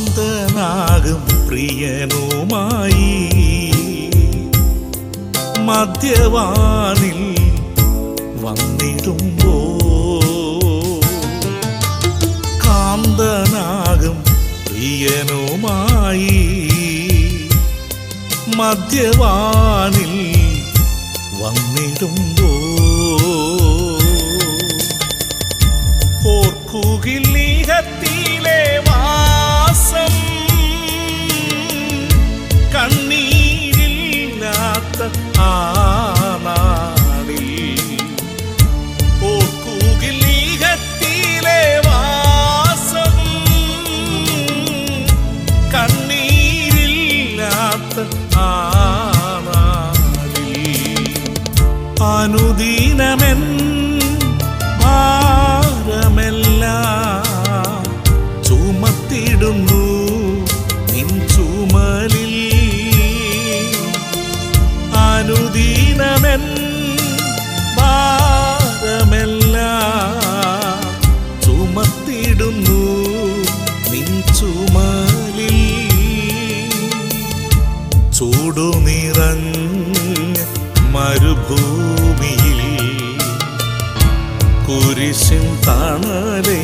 കാന്തനാകും പ്രിയനുമായി. മദ്യവാനിൽ വന്നിടുമ്പോ കാന്തനാകും പ്രിയനുമായി. മദ്യവാനിൽ വന്നിടുമ്പോ ഓർക്കുകിൽ നീഹത്തിലെ അനുദീനമെൻ ഭാരമെല്ലാം ചുമത്തിടും ചൂടു നിറഞ്ഞ് മരുഭൂമിയിൽ കുരിശിൻ തണലേ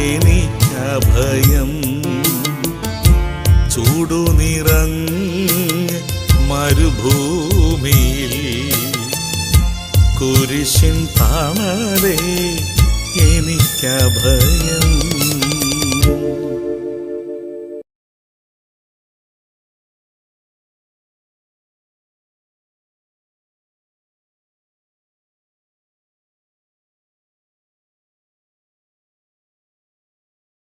എനിക്കഭയം. ചൂടു നിറഞ്ഞ് മരുഭൂമിയിൽ കുരിശിൻ എനിക്ക ഭയം